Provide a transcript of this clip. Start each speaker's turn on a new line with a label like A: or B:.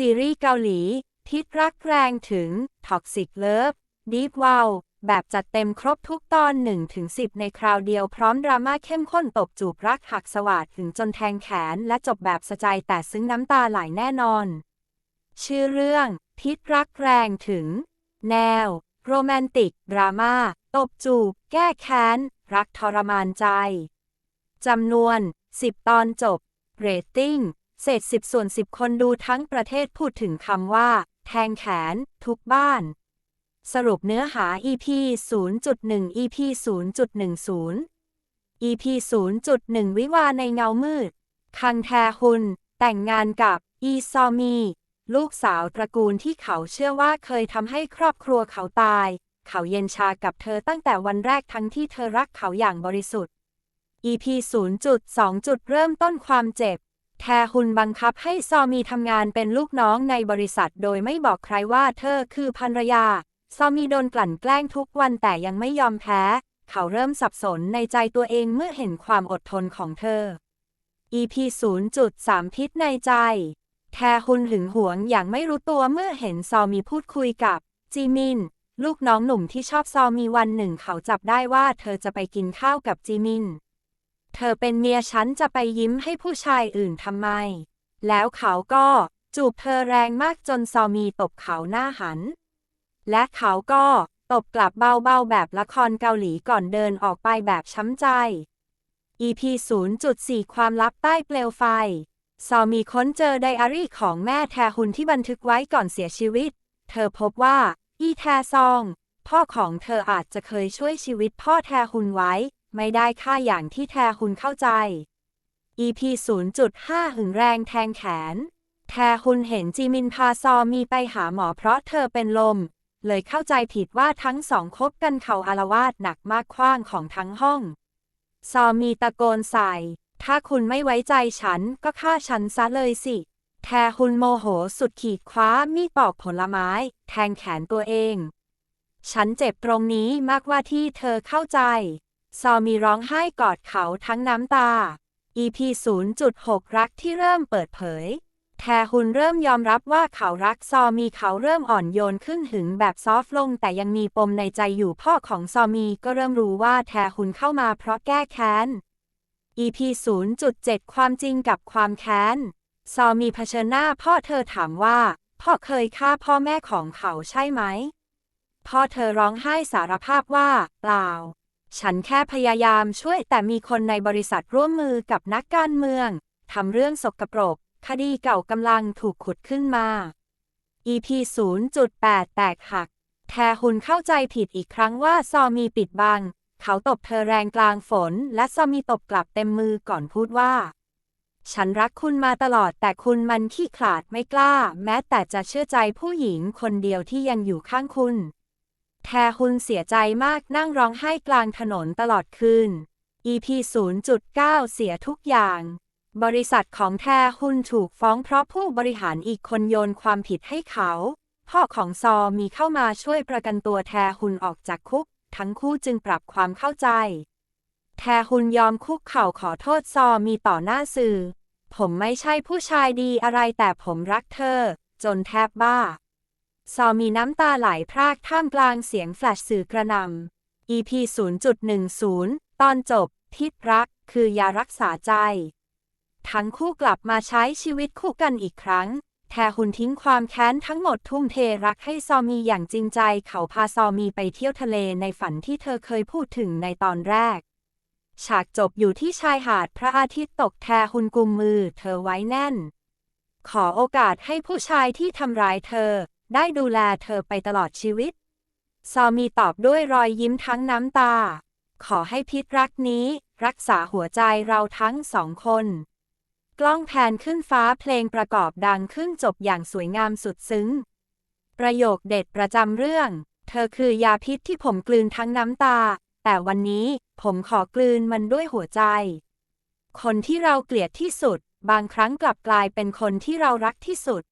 A: ซีรีส์เกาหลี ทิศรักแรงถึง Toxic Love Deep Wow แบบจัดเต็มครบทุกตอน 1-10 ในคราวเดียวพร้อมดราม่าเข้มข้นตบจูบรักหักสวาดถึงจนแทงแขน และจบแบบสะใจแต่ซึ้งน้ำตาไหลแน่นอน ชื่อเรื่อง ทิศรักแรงถึง แนว โรแมนติก ดราม่าตบจูบ แก้แค้น รักทรมานใจจำนวน 10 ตอนจบ เรตติ้ง เศษ10ส่วน10คนดูทั้งประเทศพูดถึงคำว่า แทงแขน ทุกบ้าน สรุปเนื้อหา EP 0.1 EP 0.10 EP 0.1 วิวาในเงามืด คังแทฮุน แต่งงานกับอีซอมี ลูกสาวตระกูลที่เขาเชื่อว่าเคยทำให้ครอบครัวเขาตาย เขาเย็นชากับเธอตั้งแต่วันแรกทั้งที่เธอรักเขาอย่างบริสุทธิ์ EP 0.2 จุดเริ่มต้นความเจ็บ แทฮุนบังคับให้ซอมีทำงานเป็นลูกน้องในบริษัทโดยไม่บอกใครว่าเธอคือภรรยา ซอมีโดนกลั่นแกล้งทุกวันแต่ยังไม่ยอมแพ้ เขาเริ่มสับสนในใจตัวเองเมื่อเห็นความอดทนของเธอ EP 0.3 พิษในใจ แทฮุนหึงหวงอย่างไม่รู้ตัวเมื่อเห็นซอมีพูดคุยกับ จีมิน ลูกน้องหนุ่มที่ชอบซอมีวันหนึ่งเขาจับได้ว่าเธอจะไปกินข้าวกับจีมิน เธอเป็นเมียฉันจะไปยิ้มให้ผู้ชายอื่นทำไม แล้วเขาก็จูบเธอแรงมากจนซอมีตบเขาหน้าหัน และเขาก็ตบกลับเบาๆแบบละครเกาหลีก่อนเดินออกไปแบบช้ำใจ EP 0.4 ความลับใต้เปลวไฟ ซอมีค้นเจอไดอารี่ของแม่แทฮุนที่บันทึกไว้ก่อนเสียชีวิต เธอพบว่า อีแทซอง พ่อของเธออาจจะเคยช่วยชีวิตพ่อแทฮุนไว้ ไม่ได้ค่าอย่างที่แทฮุนเข้าใจ EP 0.5 หึงแรงแทงแขน แทฮุนเห็นจีมินพาซอมีไปหาหมอเพราะเธอเป็นลม เลยเข้าใจผิดว่าทั้งสองคบกันเขาอารวาสหนักมากคว้างของทั้งห้อง ซอมีตะโกนใส่ ถ้าคุณไม่ไว้ใจฉันก็ฆ่าฉันซะเลยสิ แทฮุนโมโหสุดขีดคว้ามีดปอกผลไม้ แทงแขนตัวเอง ฉันเจ็บตรงนี้มากว่าที่เธอเข้าใจ ซอมีร้องไห้กอดเขาทั้งน้ำตา EP 0.6 รักที่เริ่มเปิดเผย แทฮุนเริ่มยอมรับว่าเขารักซอมีเขาเริ่มอ่อนโยนขึ้นหึงแบบซอฟต์ลง แต่ยังมีปมในใจอยู่พ่อของซอมีก็เริ่มรู้ว่าแทฮุนเข้ามาเพราะแก้แค้น EP 0.7 ความจริงกับความแค้น ซอมีเผชิญหน้าพ่อเธอถามว่า พ่อเคยฆ่าพ่อแม่ของเขาใช่ไหม พ่อเธอร้องไห้สารภาพว่า เปล่า ฉันแค่พยายามช่วยแต่มีคนในบริษัทร่วมมือกับนักการเมืองทำเรื่องสกปรก คดีเก่ากำลังถูกขุดขึ้นมา EP 0.8 แตกหัก แทฮุนเข้าใจผิดอีกครั้งว่าซอมีปิดบัง เขาตบเธอแรงกลางฝน และซอมีตบกลับเต็มมือก่อนพูดว่า ฉันรักคุณมาตลอดแต่คุณมันขี้ขลาดไม่กล้า แม้แต่จะเชื่อใจผู้หญิงคนเดียวที่ยังอยู่ข้างคุณ แทฮุนเสียใจมากนั่งร้องไห้กลางถนนตลอดคืน EP 0.9 เสียทุกอย่าง บริษัทของแทฮุนถูกฟ้องเพราะผู้บริหารอีกคนโยนความผิดให้เขา พ่อของซอมีเข้ามาช่วยประกันตัวแทฮุนออกจากคุก ทั้งคู่จึงปรับความเข้าใจ แทฮุนยอมคุกเข่าขอโทษซอมีต่อหน้าสื่อ ผมไม่ใช่ผู้ชายดีอะไรแต่ผมรักเธอ จนแทบบ้า ซอมีน้ำตาไหลพรากท่ามกลางเสียงแฟลชสื่อกระนำ EP 0.10 ตอนจบทิศรัก คือยารักษาใจ ทั้งคู่กลับมาใช้ชีวิตคู่กันอีกครั้ง แทฮุนทิ้งความแค้นทั้งหมดทุ่มเทรักให้ซอมีอย่างจริงใจ เขาพาซอมีไปเที่ยวทะเลในฝันที่เธอเคยพูดถึงในตอนแรก ฉากจบอยู่ที่ชายหาดพระอาทิตย์ตกแทฮุนกุมมือ เธอไว้แน่น ขอโอกาสให้ผู้ชายที่ทำร้ายเธอ ได้ดูแลเธอไปตลอดชีวิต ซอมีตอบด้วยรอยยิ้มทั้งน้ำตา ขอให้พิษรักนี้ รักษาหัวใจเราทั้งสองคน กล้องแผนขึ้นฟ้าเพลงประกอบดังขึ้นจบอย่างสวยงามสุดซึ้ง ประโยคเด็ดประจำเรื่อง เธอคือยาพิษที่ผมกลืนทั้งน้ำตา แต่วันนี้ผมขอกลืนมันด้วยหัวใจ คนที่เราเกลียดที่สุด บางครั้งกลับกลายเป็นคนที่เรารักที่สุด